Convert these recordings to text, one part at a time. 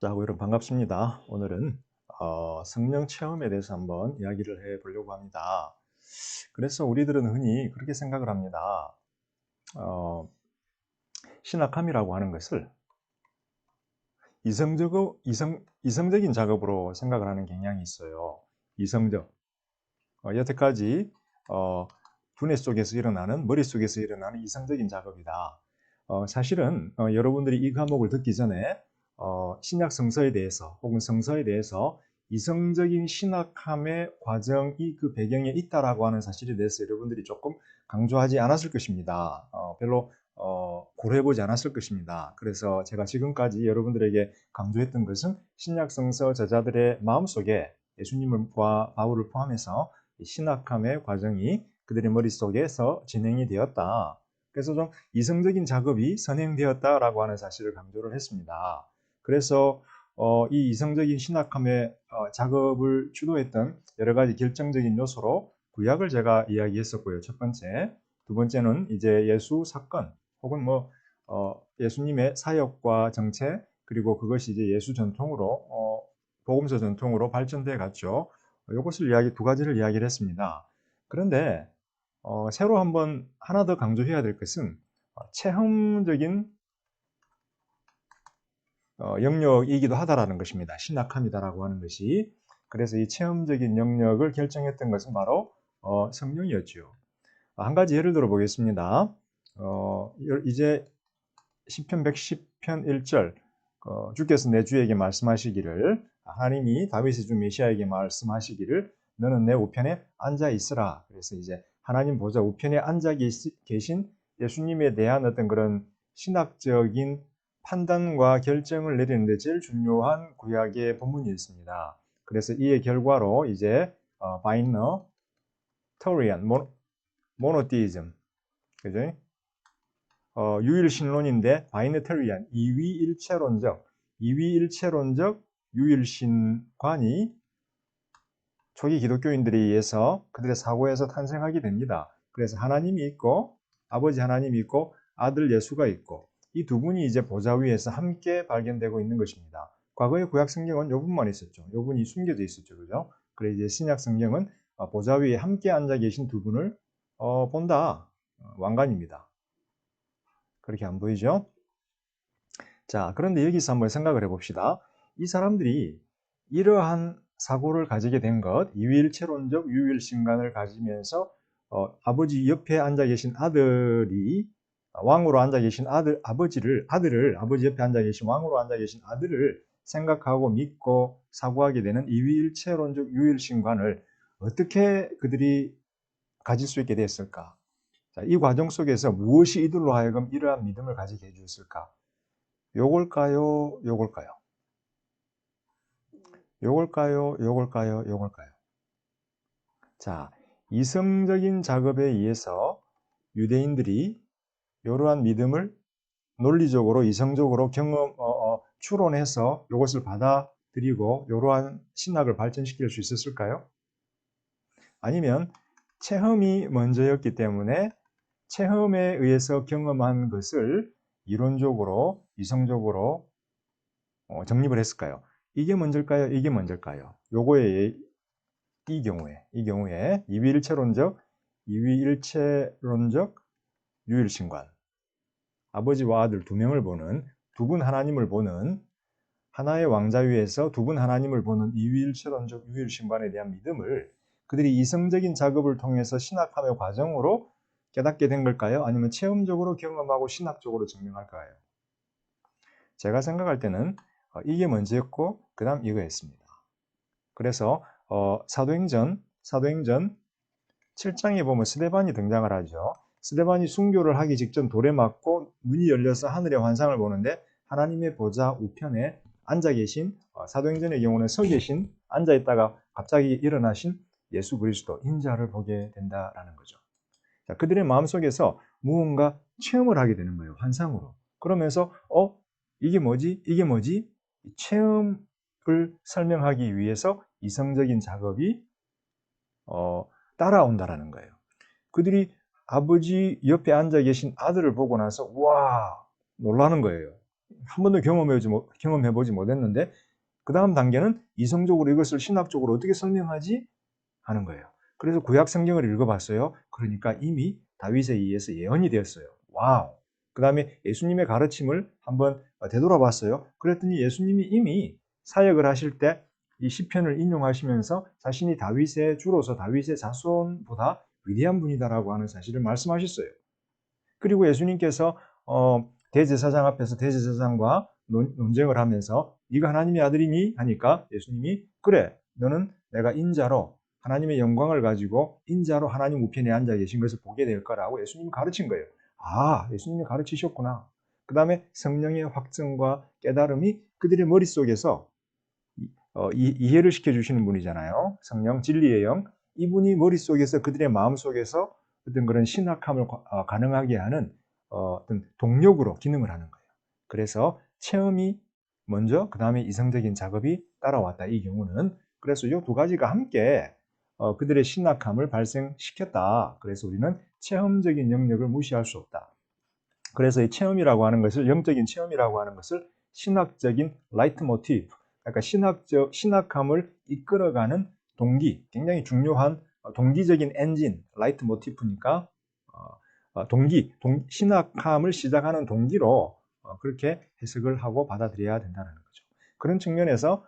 자, 여러분 반갑습니다. 오늘은 어, 성령 체험에 대해서 한번 이야기를 해 보려고 합니다. 그래서 우리들은 흔히 그렇게 생각을 합니다. 어, 신학함이라고 하는 것을 이성적, 이성, 이성적인 작업으로 생각을 하는 경향이 있어요. 이성적. 어, 여태까지 어, 두뇌 속에서 일어나는, 머릿속에서 일어나는 이성적인 작업이다. 어, 사실은 어, 여러분들이 이 과목을 듣기 전에 어, 신약 성서에 대해서 혹은 성서에 대해서 이성적인 신학함의 과정이 그 배경에 있다라고 하는 사실에 대해서 여러분들이 조금 강조하지 않았을 것입니다. 어, 별로 어, 고려해보지 않았을 것입니다. 그래서 제가 지금까지 여러분들에게 강조했던 것은 신약 성서 저자들의 마음속에 예수님을 바울을 포함해서 신학함의 과정이 그들의 머릿속에서 진행이 되었다. 그래서 좀 이성적인 작업이 선행되었다라고 하는 사실을 강조를 했습니다. 그래서 어, 이 이성적인 신학함의 어, 작업을 주도했던 여러 가지 결정적인 요소로 구약을 제가 이야기했었고요. 첫 번째, 두 번째는 이제 예수 사건 혹은 뭐 어, 예수님의 사역과 정책 그리고 그것이 이제 예수 전통으로 어, 복음서 전통으로 발전돼 갔죠. 이것을 이야기 두 가지를 이야기를 했습니다. 그런데 어, 새로 한번 하나 더 강조해야 될 것은 어, 체험적인 어, 영역이기도 하다라는 것입니다. 신학함이다라고 하는 것이. 그래서 이 체험적인 영역을 결정했던 것은 바로 어, 성령이었죠. 한 가지 예를 들어 보겠습니다. 어, 이제 10편 110편 1절 어, 주께서 내 주에게 말씀하시기를 하나님이 다윗의 주 메시아에게 말씀하시기를 너는 내 우편에 앉아 있으라. 그래서 이제 하나님 보좌 우편에 앉아 계신 예수님에 대한 어떤 그런 신학적인 판단과 결정을 내리는데 제일 중요한 구약의 본문이 있습니다. 그래서 이의 결과로 이제 어, 바이너, 토리안, 모노, 모노티즘, 그죠? 어, 유일신론인데 바이너테리안, 이위일체론적, 이위일체론적 유일신관이 초기 기독교인들에 의해서 그들의 사고에서 탄생하게 됩니다. 그래서 하나님이 있고 아버지 하나님이 있고 아들 예수가 있고 이 두 분이 이제 보좌 위에서 함께 발견되고 있는 것입니다. 과거의 구약 성경은 요 분만 있었죠. 요 분이 숨겨져 있었죠. 그죠? 그래 이제 신약 성경은 어, 보좌 위에 함께 앉아 계신 두 분을 어, 본다. 어, 왕관입니다. 그렇게 안 보이죠? 자, 그런데 여기서 한번 생각을 해봅시다. 이 사람들이 이러한 사고를 가지게 된 것, 이일체론적 유일신간을 가지면서 어, 아버지 옆에 앉아 계신 아들이 왕으로 앉아 계신 아들, 아버지를, 아들을, 아버지 옆에 앉아 계신 왕으로 앉아 계신 아들을 생각하고 믿고 사고하게 되는 이위일체론적 유일신관을 어떻게 그들이 가질 수 있게 됐을까? 자, 이 과정 속에서 무엇이 이들로 하여금 이러한 믿음을 가지게 해주었을까? 요걸까요? 요걸까요? 요걸까요? 요걸까요? 요걸까요? 자, 이성적인 작업에 의해서 유대인들이 이러한 믿음을 논리적으로 이성적으로 경험 어, 어, 추론해서 이것을 받아들이고 이러한 신학을 발전시킬 수 있었을까요? 아니면 체험이 먼저였기 때문에 체험에 의해서 경험한 것을 이론적으로 이성적으로 어, 정립을 했을까요? 이게 먼저일까요? 이게 먼저일까요? 요거에 이 경우에 이 경우에 이위일체론적 이위일체론적 유일신관 아버지와 아들 두 명을 보는 두 분 하나님을 보는 하나의 왕자 위에서 두 분 하나님을 보는 이위일체론적 유일신관에 대한 믿음을 그들이 이성적인 작업을 통해서 신학함의 과정으로 깨닫게 된 걸까요? 아니면 체험적으로 경험하고 신학적으로 증명할까요? 제가 생각할 때는 어, 이게 먼저였고 그 다음 이거였습니다. 그래서 어, 사도행전 사도행전 7장에 보면 스데반이 등장을 하죠. 스데반이 순교를 하기 직전 돌에 맞고 문이 열려서 하늘의 환상을 보는데 하나님의 보좌 우편에 앉아 계신 어, 사도행전의 경우는 서 계신 앉아 있다가 갑자기 일어나신 예수 그리스도 인자를 보게 된다라는 거죠. 자, 그들의 마음속에서 무언가 체험을 하게 되는 거예요. 환상으로. 그러면서 어 이게 뭐지? 이게 뭐지? 체험을 설명하기 위해서 이성적인 작업이 어, 따라온다라는 거예요. 그들이 아버지 옆에 앉아 계신 아들을 보고 나서 와 놀라는 거예요. 한 번도 경험해보지, 못- 경험해보지 못했는데 그 다음 단계는 이성적으로 이것을 신학적으로 어떻게 설명하지 하는 거예요. 그래서 구약 성경을 읽어봤어요. 그러니까 이미 다윗에 의해서 예언이 되었어요. 와우. 그 다음에 예수님의 가르침을 한번 되돌아봤어요. 그랬더니 예수님이 이미 사역을 하실 때 이 시편을 인용하시면서 자신이 다윗의 주로서 다윗의 자손보다 위대한 분이다라고 하는 사실을 말씀하셨어요. 그리고 예수님께서 어, 대제사장 앞에서 대제사장과 논, 논쟁을 하면서 네가 하나님의 아들이니 하니까 예수님이 그래 너는 내가 인자로 하나님의 영광을 가지고 인자로 하나님 우편에 앉아 계신 것을 보게 될 거라고 예수님이 가르친 거예요. 아 예수님이 가르치셨구나. 그 다음에 성령의 확증과 깨달음이 그들의 머릿속에서 어, 이, 이해를 시켜주시는 분이잖아요. 성령 진리의 영. 이분이 머릿속에서 그들의 마음속에서 어떤 그런 신학함을 어, 가능하게 하는 어, 어떤 동력으로 기능을 하는 거예요. 그래서 체험이 먼저 그 다음에 이성적인 작업이 따라왔다. 이 경우는 그래서 이 두 가지가 함께 어, 그들의 신학함을 발생시켰다. 그래서 우리는 체험적인 영역을 무시할 수 없다. 그래서 이 체험이라고 하는 것을 영적인 체험이라고 하는 것을 신학적인 라이트 모티브, 그러니까 신학적 신학함을 이끌어가는 동기, 굉장히 중요한 동기적인 엔진, 라이트 모티프니까 어, 동기, 동, 신학함을 시작하는 동기로 어, 그렇게 해석을 하고 받아들여야 된다는 거죠. 그런 측면에서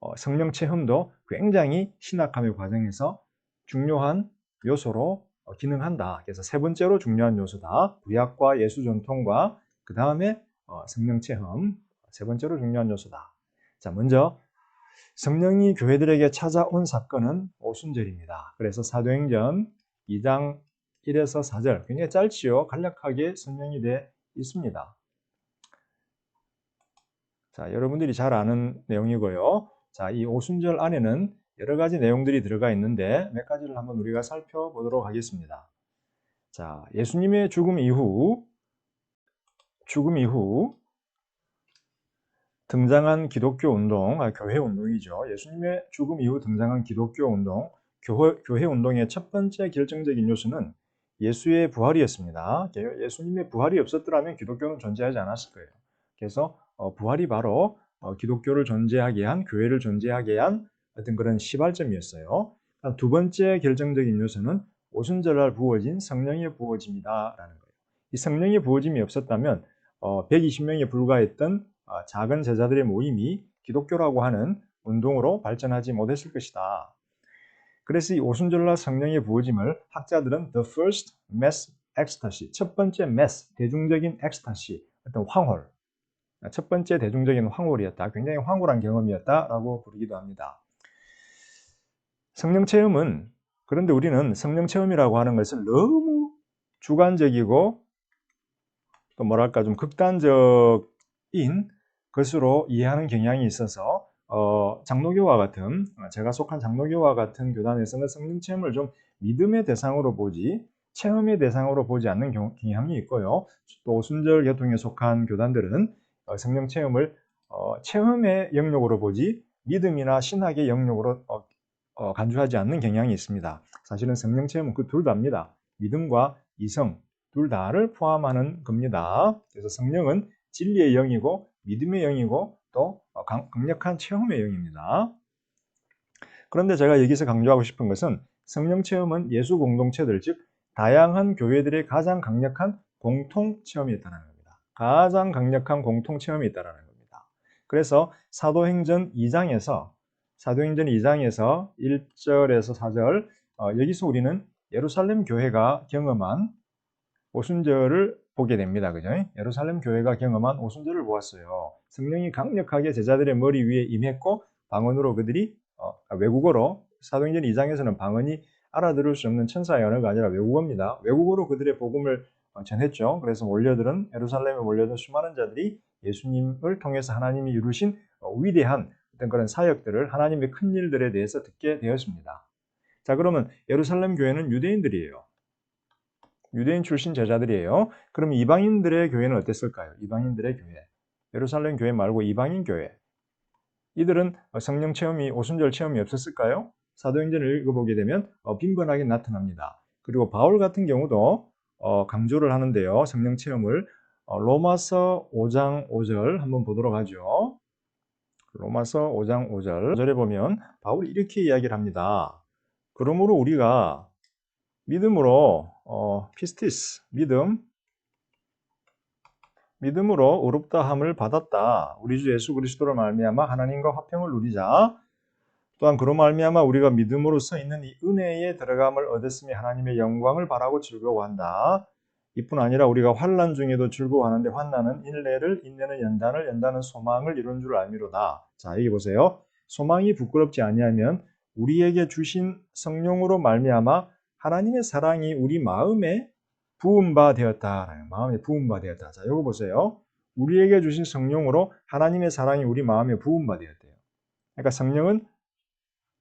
어, 성령 체험도 굉장히 신학함의 과정에서 중요한 요소로 기능한다. 그래서 세 번째로 중요한 요소다. 구약과 예수 전통과 그 다음에 성령 체험 세 번째로 중요한 요소다. 자, 먼저 성령이 교회들에게 찾아온 사건은 오순절입니다. 그래서 사도행전 2장 1에서 4절 굉장히 짧지요. 간략하게 설명이 되어 있습니다. 자, 여러분들이 잘 아는 내용이고요. 자, 이 오순절 안에는 여러 가지 내용들이 들어가 있는데 몇 가지를 한번 우리가 살펴보도록 하겠습니다. 자, 예수님의 죽음 이후 죽음 이후 등장한 기독교 운동, 아, 교회 운동이죠. 예수님의 죽음 이후 등장한 기독교 운동, 교회, 교회 운동의 첫 번째 결정적인 요소는 예수의 부활이었습니다. 예수님의 부활이 없었더라면 기독교는 존재하지 않았을 거예요. 그래서 어, 부활이 바로 어, 기독교를 존재하게 한, 교회를 존재하게 한 어떤 그런 시발점이었어요. 두 번째 결정적인 요소는 오순절날 부어진 성령의 부어짐이다라는 거예요. 이 성령의 부어짐이 없었다면 120명에 어, 불과했던 작은 제자들의 모임이 기독교라고 하는 운동으로 발전하지 못했을 것이다. 그래서 이 오순절날 성령의 부어짐을 학자들은 the first mass ecstasy, 첫 번째 mass, 대중적인 엑스타시, 어떤 황홀, 첫 번째 대중적인 황홀이었다. 굉장히 황홀한 경험이었다라고 부르기도 합니다. 성령 체험은 그런데 우리는 성령 체험이라고 하는 것을 너무 주관적이고 또 뭐랄까 좀 극단적인 것으로 이해하는 경향이 있어서 어, 장로교와 같은 제가 속한 장로교와 같은 교단에서는 성령 체험을 좀 믿음의 대상으로 보지 체험의 대상으로 보지 않는 경향이 있고요. 또 순절 계통에 속한 교단들은 어, 성령 체험을 어, 체험의 영역으로 보지 믿음이나 신학의 영역으로 어, 어, 간주하지 않는 경향이 있습니다. 사실은 성령 체험은 그 둘 다입니다. 믿음과 이성 둘 다를 포함하는 겁니다. 그래서 성령은 진리의 영이고 믿음의 영이고 또 어, 강력한 체험의 영입니다. 그런데 제가 여기서 강조하고 싶은 것은 성령 체험은 예수 공동체들 즉 다양한 교회들의 가장 강력한 공통 체험이었다는 겁니다. 가장 강력한 공통 체험이 있다는 겁니다. 그래서 사도행전 2장에서 사도행전 2장에서 1절에서 4절 어, 여기서 우리는 예루살렘 교회가 경험한 오순절을 보게 됩니다. 그죠? 예루살렘 교회가 경험한 오순절을 보았어요. 성령이 강력하게 제자들의 머리 위에 임했고 방언으로 그들이 어, 아, 외국어로 사도행전 2장에서는 방언이 알아들을 수 없는 천사의 언어가 아니라 외국어입니다. 외국어로 그들의 복음을 어, 전했죠. 그래서 몰려들은 예루살렘에 몰려든 수많은 자들이 예수님을 통해서 하나님이 이루신 어, 위대한 어떤 그런 사역들을 하나님의 큰 일들에 대해서 듣게 되었습니다. 자, 그러면 예루살렘 교회는 유대인들이에요. 유대인 출신 제자들이에요. 그럼 이방인들의 교회는 어땠을까요? 이방인들의 교회. 예루살렘 교회 말고 이방인 교회. 이들은 성령 체험이 오순절 체험이 없었을까요? 사도행전을 읽어보게 되면 어, 빈번하게 나타납니다. 그리고 바울 같은 경우도 어, 강조를 하는데요. 성령 체험을 어, 로마서 5장 5절 한번 보도록 하죠. 로마서 5장 5절 5절에 보면 바울이 이렇게 이야기를 합니다. 그러므로 우리가 믿음으로 어, 피스티스 믿음 믿음으로 의롭다함을 받았다. 우리 주 예수 그리스도로 말미암아 하나님과 화평을 누리자. 또한 그로 말미암아 우리가 믿음으로써 있는 이 은혜에 들어감을 얻었으니 하나님의 영광을 바라고 즐거워한다. 이뿐 아니라 우리가 환난 중에도 즐거워하는데 환난은 인내를 인내는 연단을 연단은 소망을 이룬 줄 알미로다. 자 여기 보세요. 소망이 부끄럽지 아니하면 우리에게 주신 성령으로 말미암아 하나님의 사랑이 우리 마음에 부음바 되었다. 마음에 부음바 되었다. 자, 이거 보세요. 우리에게 주신 성령으로 하나님의 사랑이 우리 마음에 부음바 되었대요. 그러니까 성령은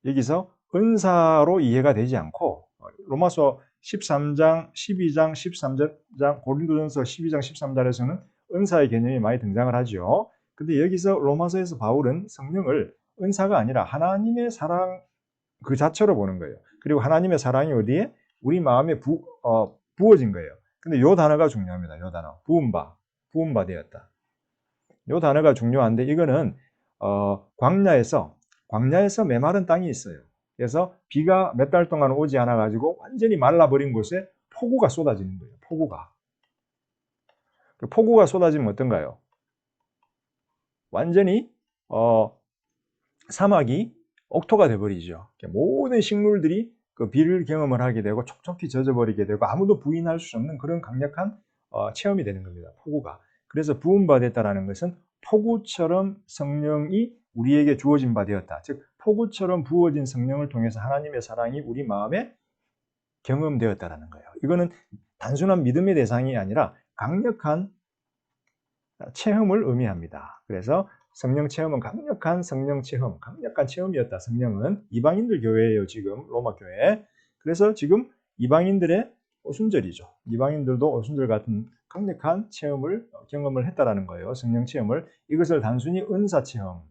여기서 은사로 이해가 되지 않고 로마서 13장, 12장, 13장, 고린도전서 12장, 13절에서는 은사의 개념이 많이 등장을 하죠. 근데 여기서 로마서에서 바울은 성령을 은사가 아니라 하나님의 사랑 그 자체로 보는 거예요. 그리고 하나님의 사랑이 어디에? 우리 마음에 부, 어, 부어진 거예요. 근데 요 단어가 중요합니다. 요 단어. 부음바. 부음바 되었다. 요 단어가 중요한데 이거는 어, 광야에서 광야에서 메마른 땅이 있어요. 그래서 비가 몇 달 동안 오지 않아 가지고 완전히 말라버린 곳에 폭우가 쏟아지는 거예요. 폭우가. 그 폭우가 쏟아지면 어떤가요? 완전히 어, 사막이 옥토가 돼버리죠. 모든 식물들이 그 비를 경험을 하게 되고 촉촉히 젖어버리게 되고 아무도 부인할 수 없는 그런 강력한 어, 체험이 되는 겁니다. 폭우가. 그래서 부음받았다라는 것은 폭우처럼 성령이 우리에게 주어진 바 되었다. 즉 폭우처럼 부어진 성령을 통해서 하나님의 사랑이 우리 마음에 경험되었다라는 거예요. 이거는 단순한 믿음의 대상이 아니라 강력한 체험을 의미합니다. 그래서 성령 체험은 강력한 성령 체험, 강력한 체험이었다. 성령은 이방인들 교회예요. 지금 로마 교회. 그래서 지금 이방인들의 오순절이죠. 이방인들도 오순절 같은 강력한 체험을 경험을 했다라는 거예요. 성령 체험을 이것을 단순히 은사 체험,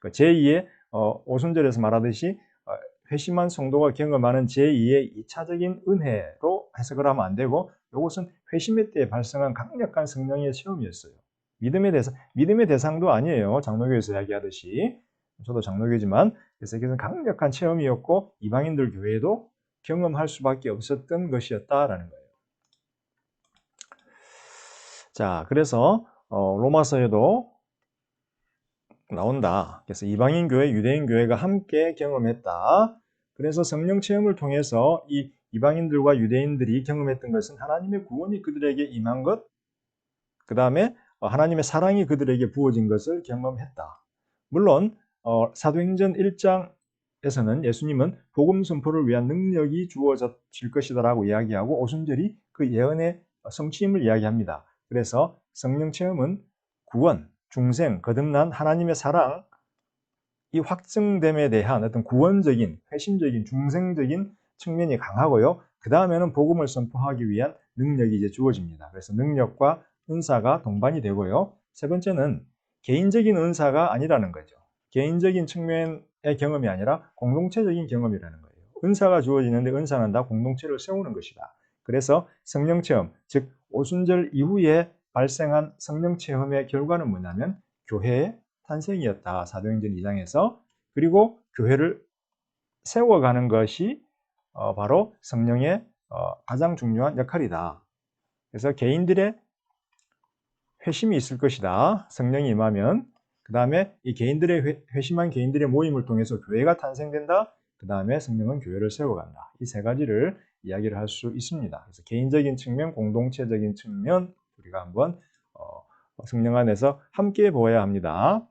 그 제2의 어, 오순절에서 말하듯이 어, 회심한 성도가 경험하는 제2의 2차적인 은혜로 해석을 하면 안 되고 이것은 회심의 때에 발생한 강력한 성령의 체험이었어요. 믿음의 대상, 믿음의 대상도 아니에요. 장로교에서 이야기하듯이. 저도 장로교지만, 그래서 이것은 강력한 체험이었고, 이방인들 교회도 경험할 수밖에 없었던 것이었다라는 거예요. 자, 그래서, 어, 로마서에도 나온다. 그래서 이방인 교회, 유대인 교회가 함께 경험했다. 그래서 성령 체험을 통해서 이 이방인들과 유대인들이 경험했던 것은 하나님의 구원이 그들에게 임한 것, 그 다음에 어, 하나님의 사랑이 그들에게 부어진 것을 경험했다. 물론 어, 사도행전 1장에서는 예수님은 복음 선포를 위한 능력이 주어질 것이다라고 이야기하고 오순절이 그 예언의 성취임을 이야기합니다. 그래서 성령 체험은 구원, 중생, 거듭난 하나님의 사랑, 이 확증됨에 대한 어떤 구원적인, 회심적인, 중생적인 측면이 강하고요. 그 다음에는 복음을 선포하기 위한 능력이 이제 주어집니다. 그래서 능력과 은사가 동반이 되고요. 세 번째는 개인적인 은사가 아니라는 거죠. 개인적인 측면의 경험이 아니라 공동체적인 경험이라는 거예요. 은사가 주어지는데 은사는 다 공동체를 세우는 것이다. 그래서 성령 체험, 즉 오순절 이후에 발생한 성령 체험의 결과는 뭐냐면 교회의 탄생이었다. 사도행전 2장에서 그리고 교회를 세워가는 것이 어, 바로 성령의 어, 가장 중요한 역할이다. 그래서 개인들의 회심이 있을 것이다. 성령이 임하면. 그 다음에 이 개인들의 회, 심한 개인들의 모임을 통해서 교회가 탄생된다. 그 다음에 성령은 교회를 세워간다. 이 세 가지를 이야기를 할 수 있습니다. 그래서 개인적인 측면, 공동체적인 측면 우리가 한번 어, 성령 안에서 함께 보아야 합니다.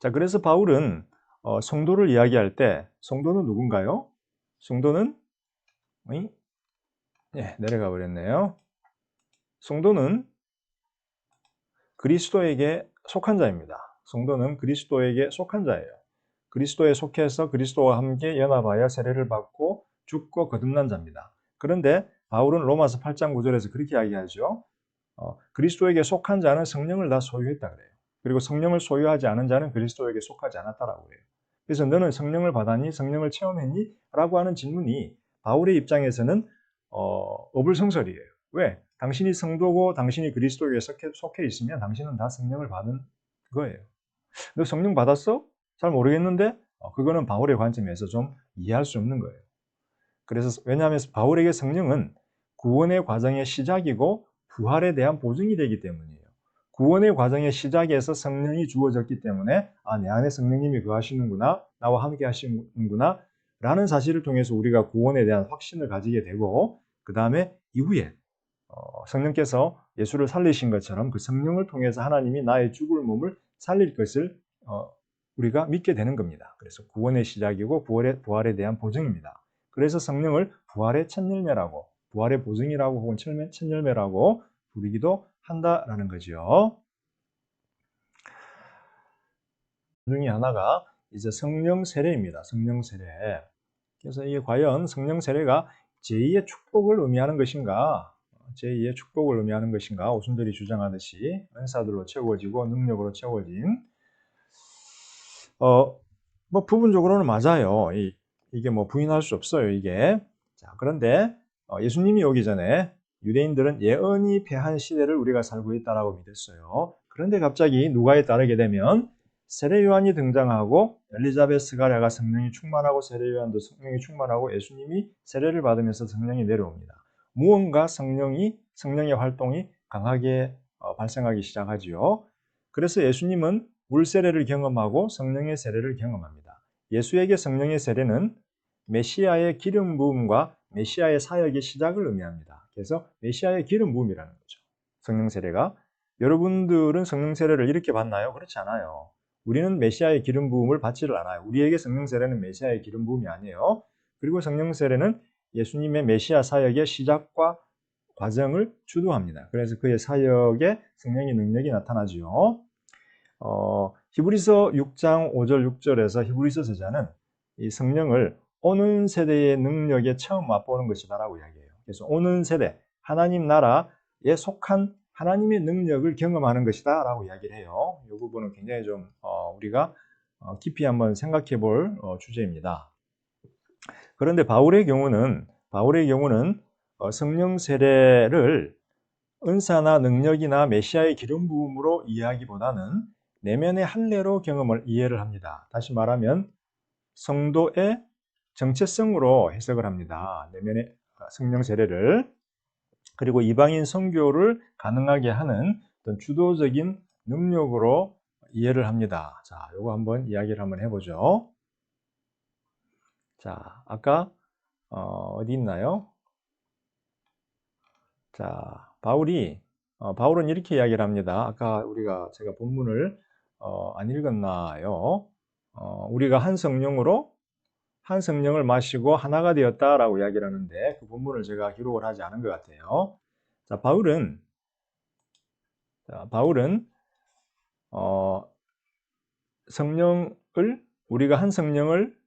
자, 그래서 바울은 어, 성도를 이야기할 때 성도는 누군가요? 성도는 예, 내려가 버렸네요. 성도는 그리스도에게 속한 자입니다. 성도는 그리스도에게 속한 자예요. 그리스도에 속해서 그리스도와 함께 연합하여 세례를 받고 죽고 거듭난 자입니다. 그런데 바울은 로마서 8장 9절에서 그렇게 이야기하죠. 어, 그리스도에게 속한 자는 성령을 다 소유했다 그래요. 그리고 성령을 소유하지 않은 자는 그리스도에게 속하지 않았다라고 해요. 그래서 너는 성령을 받았니? 성령을 체험했니? 라고 하는 질문이 바울의 입장에서는 어, 어불성설이에요. 왜? 당신이 성도고 당신이 그리스도에 속해, 속해 있으면 당신은 다 성령을 받은 거예요. 너 성령 받았어? 잘 모르겠는데 어, 그거는 바울의 관점에서 좀 이해할 수 없는 거예요. 그래서 왜냐하면 바울에게 성령은 구원의 과정의 시작이고 부활에 대한 보증이 되기 때문이에요. 구원의 과정의 시작에서 성령이 주어졌기 때문에 아, 내 안에 성령님이 거하시는구나, 나와 함께 하시는구나 라는 사실을 통해서 우리가 구원에 대한 확신을 가지게 되고 그 다음에 이후에 어, 성령께서 예수를 살리신 것처럼 그 성령을 통해서 하나님이 나의 죽을 몸을 살릴 것을 어, 우리가 믿게 되는 겁니다. 그래서 구원의 시작이고 부활에, 부활에 대한 보증입니다. 그래서 성령을 부활의 첫 열매라고, 부활의 보증이라고 혹은 첫 열매라고 부르기도 한다라는 거죠. 중에 하나가 이제 성령 세례입니다. 성령 세례. 그래서 이게 과연 성령 세례가 제2의 축복을 의미하는 것인가? 제2의 축복을 의미하는 것인가? 오순들이 주장하듯이 은사들로 채워지고 능력으로 채워진 어, 뭐 부분적으로는 맞아요. 이, 이게 뭐 부인할 수 없어요. 이게 자 그런데 어, 예수님이 오기 전에 유대인들은 예언이 패한 시대를 우리가 살고 있다라고 믿었어요. 그런데 갑자기 누가에 따르게 되면 세례 요한이 등장하고 엘리자베스 가랴가 성령이 충만하고 세례 요한도 성령이 충만하고 예수님이 세례를 받으면서 성령이 내려옵니다. 무언가 성령이 성령의 활동이 강하게 어, 발생하기 시작하지요. 그래서 예수님은 물 세례를 경험하고 성령의 세례를 경험합니다. 예수에게 성령의 세례는 메시아의 기름 부음과 메시아의 사역의 시작을 의미합니다. 그래서 메시아의 기름 부음이라는 거죠. 성령 세례가 여러분들은 성령 세례를 이렇게 받나요? 그렇지 않아요. 우리는 메시아의 기름 부음을 받지를 않아요. 우리에게 성령 세례는 메시아의 기름 부음이 아니에요. 그리고 성령 세례는 예수님의 메시아 사역의 시작과 과정을 주도합니다. 그래서 그의 사역에 성령의 능력이 나타나지요. 어, 히브리서 6장 5절 6절에서 히브리서 저자는 이 성령을 오는 세대의 능력에 처음 맛보는 것이다라고 이야기해요. 그래서 오는 세대 하나님 나라에 속한 하나님의 능력을 경험하는 것이다라고 이야기를 해요. 이 부분은 굉장히 좀 어, 우리가 어, 깊이 한번 생각해 볼 어, 주제입니다. 그런데 바울의 경우는 바울의 경우는 어, 성령 세례를 은사나 능력이나 메시아의 기름 부음으로 이해하기보다는 내면의 할례로 경험을 이해를 합니다. 다시 말하면 성도의 정체성으로 해석을 합니다. 내면의 성령 세례를 그리고 이방인 선교를 가능하게 하는 어떤 주도적인 능력으로 이해를 합니다. 자, 요거 한번 이야기를 한번 해보죠. 자, 아까 어, 디 있나요? 자, 바울이 어, 바울은 이렇게 이야기를 합니다. 아까 우리가 제가 본문을 어, 안 읽었나요? 어, 우리가 한 성령으로 한 성령을 마시고 하나가 되었다라고 이야기를 하는데 그 본문을 제가 기록을 하지 않은 것 같아요. 자, 바울은 자, 바울은 어, 성령을 우리가 한 성령을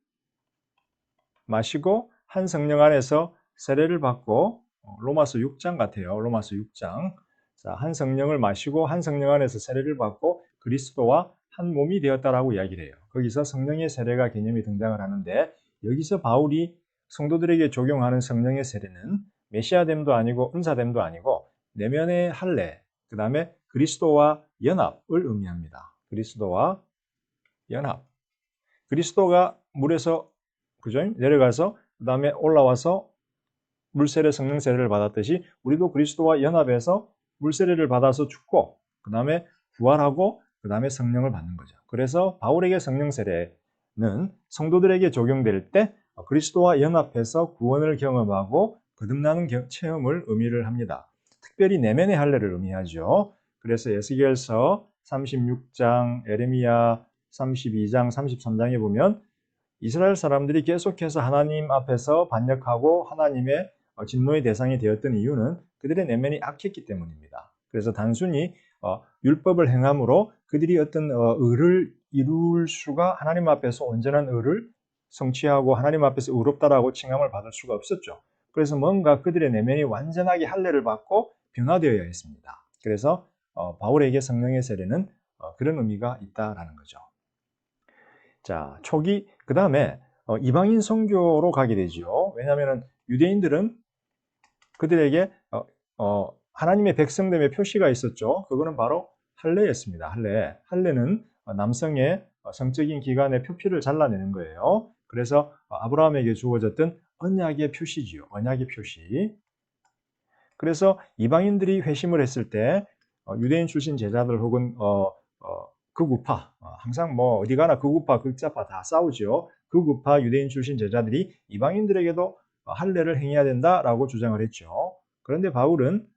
마시고 한 성령 안에서 세례를 받고 어, 로마서 6장 같아요. 로마서 6장. 자, 한 성령을 마시고 한 성령 안에서 세례를 받고 그리스도와 한 몸이 되었다라고 이야기를 해요. 거기서 성령의 세례가 개념이 등장을 하는데 여기서 바울이 성도들에게 적용하는 성령의 세례는 메시아됨도 아니고 은사됨도 아니고 내면의 할례, 그 다음에 그리스도와 연합을 의미합니다. 그리스도와 연합. 그리스도가 물에서 그죠? 내려가서 그 다음에 올라와서 물세례 성령 세례를 받았듯이 우리도 그리스도와 연합해서 물세례를 받아서 죽고 그 다음에 부활하고 그 다음에 성령을 받는 거죠. 그래서 바울에게 성령 세례는 성도들에게 적용될 때 그리스도와 연합해서 구원을 경험하고 거듭나는 체험을 의미를 합니다. 특별히 내면의 할례를 의미하죠. 그래서 에스겔서 36장, 에레미야 32장, 33장에 보면 이스라엘 사람들이 계속해서 하나님 앞에서 반역하고 하나님의 진노의 대상이 되었던 이유는 그들의 내면이 악했기 때문입니다. 그래서 단순히 어, 율법을 행함으로 그들이 어떤 어, 의를 이룰 수가 하나님 앞에서 온전한 의를 성취하고 하나님 앞에서 의롭다라고 칭함을 받을 수가 없었죠. 그래서 뭔가 그들의 내면이 완전하게 할례를 받고 변화되어야 했습니다. 그래서 어, 바울에게 성령의 세례는 어, 그런 의미가 있다라는 거죠. 자, 초기 그 다음에 어, 이방인 선교로 가게 되죠. 왜냐하면 유대인들은 그들에게 어, 어, 하나님의 백성됨의 표시가 있었죠. 그거는 바로 할례였습니다. 할례. 할례는 남성의 성적인 기관의 표피를 잘라내는 거예요. 그래서 아브라함에게 주어졌던 언약의 표시지요. 언약의 표시. 그래서 이방인들이 회심을 했을 때 어, 유대인 출신 제자들 혹은 극우파 어, 항상 뭐 어디 가나 극우파 극자파 다 싸우죠. 극우파 유대인 출신 제자들이 이방인들에게도 할례를 행해야 된다라고 주장을 했죠. 그런데 바울은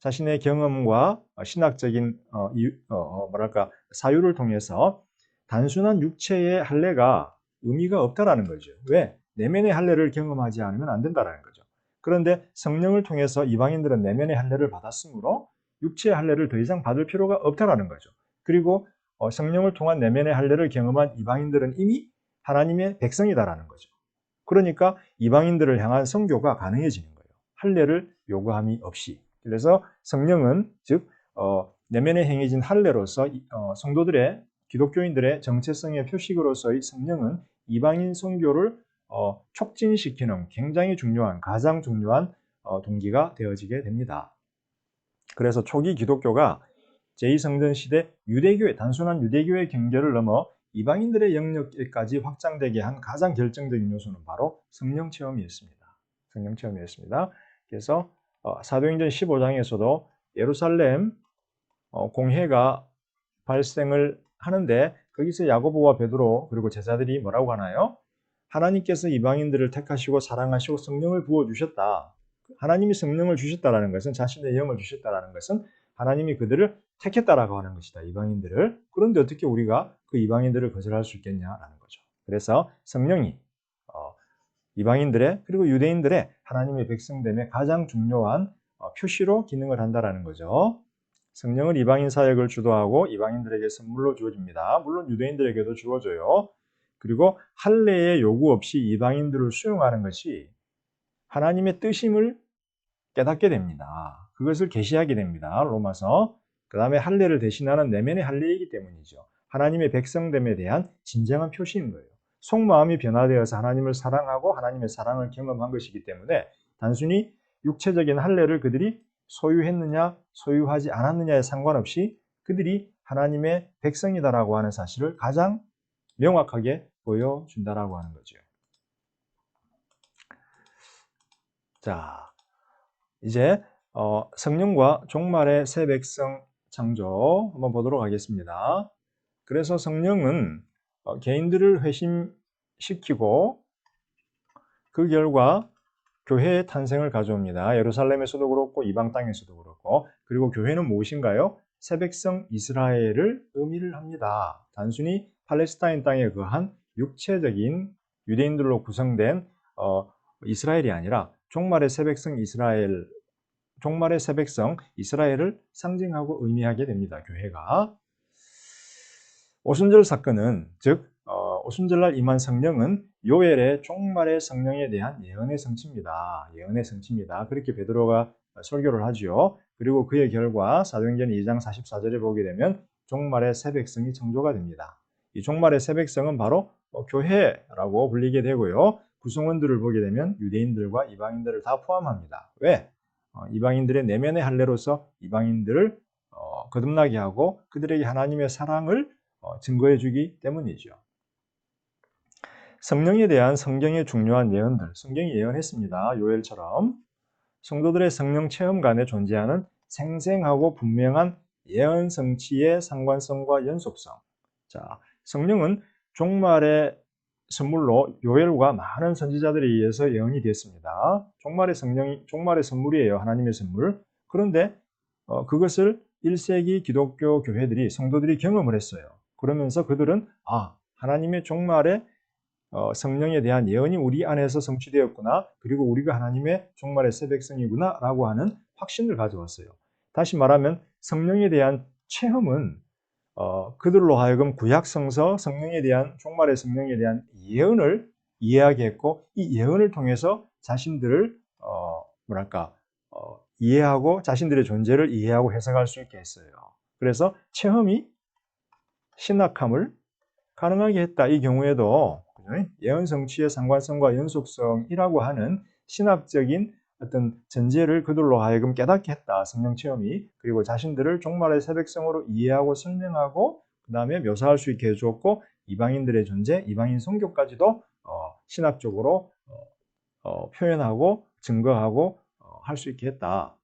자신의 경험과 신학적인 어, 어, 뭐랄까 사유를 통해서 단순한 육체의 할례가 의미가 없다라는 거죠. 왜? 내면의 할례를 경험하지 않으면 안 된다라는 거죠. 그런데 성령을 통해서 이방인들은 내면의 할례를 받았으므로 육체의 할례를 더 이상 받을 필요가 없다라는 거죠. 그리고 어, 성령을 통한 내면의 할례를 경험한 이방인들은 이미 하나님의 백성이다라는 거죠. 그러니까 이방인들을 향한 성교가 가능해지는 거예요. 할례를 요구함이 없이. 그래서 성령은 즉 어, 내면에 행해진 할례로서 어, 성도들의 기독교인들의 정체성의 표식으로서의 성령은 이방인 선교를 어, 촉진시키는 굉장히 중요한 가장 중요한 어, 동기가 되어지게 됩니다. 그래서 초기 기독교가 제2성전 시대 유대교의 단순한 유대교의 경계를 넘어 이방인들의 영역까지 확장되게 한 가장 결정적인 요소는 바로 성령 체험이었습니다. 성령 체험이었습니다. 그래서 어, 사도행전 15장에서도 예루살렘 어, 공회가 발생을 하는데 거기서 야고보와 베드로 그리고 제자들이 뭐라고 하나요? 하나님께서 이방인들을 택하시고 사랑하시고 성령을 부어 주셨다. 하나님이 성령을 주셨다라는 것은 자신의 영을 주셨다라는 것은 하나님이 그들을 택했다라고 하는 것이다. 이방인들을. 그런데 어떻게 우리가 그 이방인들을 거절할 수 있겠냐라는 거죠. 그래서 성령이 어, 이방인들의 그리고 유대인들의 하나님의 백성됨의 가장 중요한 어, 표시로 기능을 한다라는 거죠. 성령은 이방인 사역을 주도하고 이방인들에게 선물로 주어집니다. 물론 유대인들에게도 주어져요. 그리고 할례의 요구 없이 이방인들을 수용하는 것이 하나님의 뜻임을 깨닫게 됩니다. 그것을 계시하게 됩니다. 로마서. 그 다음에 할례를 대신하는 내면의 할례이기 때문이죠. 하나님의 백성됨에 대한 진정한 표시인 거예요. 속마음이 변화되어서 하나님을 사랑하고 하나님의 사랑을 경험한 것이기 때문에 단순히 육체적인 할례를 그들이 소유했느냐 소유하지 않았느냐에 상관없이 그들이 하나님의 백성이다라고 하는 사실을 가장 명확하게 보여준다라고 하는 거죠. 자, 이제 어, 성령과 종말의 새 백성 창조 한번 보도록 하겠습니다. 그래서 성령은 어, 개인들을 회심시키고 그 결과 교회의 탄생을 가져옵니다. 예루살렘에서도 그렇고 이방 땅에서도 그렇고 그리고 교회는 무엇인가요? 새 백성 이스라엘을 의미를 합니다. 단순히 팔레스타인 땅에 거한 육체적인 유대인들로 구성된 어, 이스라엘이 아니라 종말의 새 백성 이스라엘 종말의 새 백성 이스라엘을 상징하고 의미하게 됩니다. 교회가 오순절 사건은 즉 어, 오순절날 임한 성령은 요엘의 종말의 성령에 대한 예언의 성취입니다. 예언의 성취입니다. 그렇게 베드로가 설교를 하지요. 그리고 그의 결과 사도행전 2장 44절에 보게 되면 종말의 새 백성이 창조가 됩니다. 이 종말의 새 백성은 바로 어, 교회라고 불리게 되고요. 구성원들을 보게 되면 유대인들과 이방인들을 다 포함합니다. 왜? 어, 이방인들의 내면의 할례로서 이방인들을 어, 거듭나게 하고 그들에게 하나님의 사랑을 증거해 주기 때문이죠. 성령에 대한 성경의 중요한 예언들, 성경이 예언했습니다. 요엘처럼 성도들의 성령 체험간에 존재하는 생생하고 분명한 예언 성취의 상관성과 연속성. 자, 성령은 종말의 선물로 요엘과 많은 선지자들에 의해서 예언이 됐습니다. 종말의 성령이 종말의 선물이에요. 하나님의 선물. 그런데 어, 그것을 1세기 기독교 교회들이 성도들이 경험을 했어요. 그러면서 그들은 아 하나님의 종말의 어, 성령에 대한 예언이 우리 안에서 성취되었구나. 그리고 우리가 하나님의 종말의 새 백성이구나. 라고 하는 확신을 가져왔어요. 다시 말하면 성령에 대한 체험은 어, 그들로 하여금 구약 성서 성령에 대한 종말의 성령에 대한 예언을 이해하게 했고 이 예언을 통해서 자신들을 어, 뭐랄까 어, 이해하고 자신들의 존재를 이해하고 해석할 수 있게 했어요. 그래서 체험이 신학함을 가능하게 했다. 이 경우에도 예언 성취의 상관성과 연속성이라고 하는 신학적인 어떤 전제를 그들로 하여금 깨닫게 했다. 성령 체험이. 그리고 자신들을 종말의 새백성으로 이해하고 설명하고 그 다음에 묘사할 수 있게 해주었고 이방인들의 존재, 이방인 성교까지도 어, 신학적으로 어, 어, 표현하고 증거하고 어, 할수 있게 했다.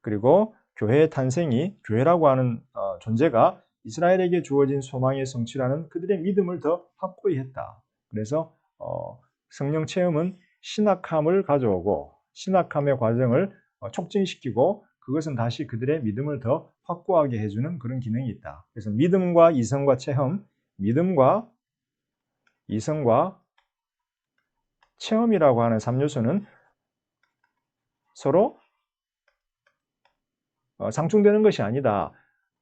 그리고 교회의 탄생이 교회라고 하는 어, 존재가 이스라엘에게 주어진 소망의 성취라는 그들의 믿음을 더 확고히 했다. 그래서 어, 성령 체험은 신학함을 가져오고 신학함의 과정을 어, 촉진시키고 그것은 다시 그들의 믿음을 더 확고하게 해주는 그런 기능이 있다. 그래서 믿음과 이성과 체험, 믿음과 이성과 체험이라고 하는 3요소는 서로 어, 상충되는 것이 아니다.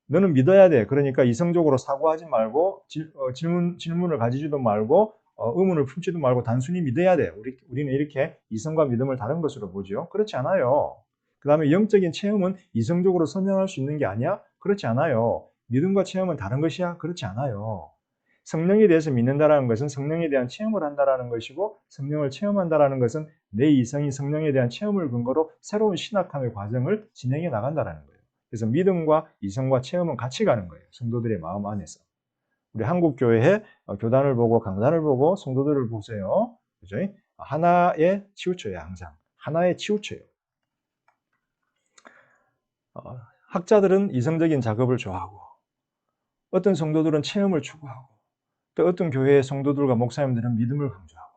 너는 믿어야 돼. 그러니까 이성적으로 사고하지 말고 질, 어, 질문, 질문을 가지지도 말고 어, 의문을 품지도 말고 단순히 믿어야 돼. 우리, 우리는 이렇게 이성과 믿음을 다른 것으로 보죠. 그렇지 않아요. 그 다음에 영적인 체험은 이성적으로 설명할 수 있는 게 아니야? 그렇지 않아요. 믿음과 체험은 다른 것이야? 그렇지 않아요. 성령에 대해서 믿는다라는 것은 성령에 대한 체험을 한다라는 것이고 성령을 체험한다라는 것은 내 이성이 성령에 대한 체험을 근거로 새로운 신학함의 과정을 진행해 나간다라는 거예요. 그래서 믿음과 이성과 체험은 같이 가는 거예요. 성도들의 마음 안에서. 우리 한국 교회의 교단을 보고 강단을 보고 성도들을 보세요. 그죠? 하나에 치우쳐요, 항상. 하나에 치우쳐요. 어, 학자들은 이성적인 작업을 좋아하고 어떤 성도들은 체험을 추구하고 또 어떤 교회의 성도들과 목사님들은 믿음을 강조하고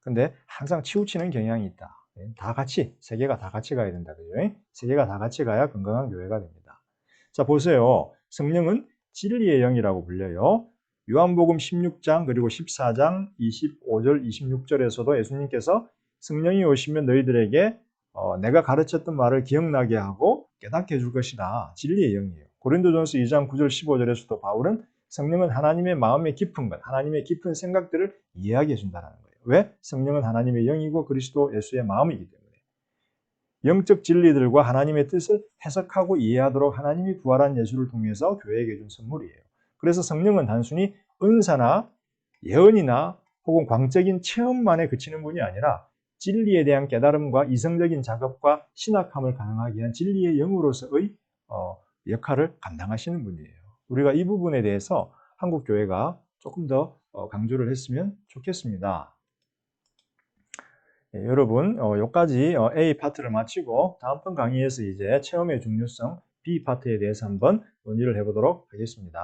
근데 항상 치우치는 경향이 있다. 예, 다 같이 세 개가 다 같이 가야 된다. 그죠? 세 개가 다 같이 가야 건강한 교회가 됩니다. 자 보세요. 성령은 진리의 영이라고 불려요. 요한복음 16장 그리고 14장 25절 26절에서도 예수님께서 성령이 오시면 너희들에게 어, 내가 가르쳤던 말을 기억나게 하고 깨닫게 해줄 것이다. 진리의 영이에요. 고린도전서 2장 9절 15절에서도 바울은 성령은 하나님의 마음의 깊은 것, 하나님의 깊은 생각들을 이해하게 해준다는 거예요. 왜? 성령은 하나님의 영이고 그리스도 예수의 마음이기 때문에. 영적 진리들과 하나님의 뜻을 해석하고 이해하도록 하나님이 부활한 예수를 통해서 교회에게 준 선물이에요. 그래서 성령은 단순히 은사나 예언이나 혹은 광적인 체험만에 그치는 분이 아니라 진리에 대한 깨달음과 이성적인 작업과 신학함을 가능하게 한 진리의 영으로서의 어, 역할을 감당하시는 분이에요. 우리가 이 부분에 대해서 한국 교회가 조금 더 어, 강조를 했으면 좋겠습니다. 예, 여러분, 어, 여기까지 어, A 파트를 마치고 다음번 강의에서 이제 체험의 중요성 B 파트에 대해서 한번 논의를 해보도록 하겠습니다.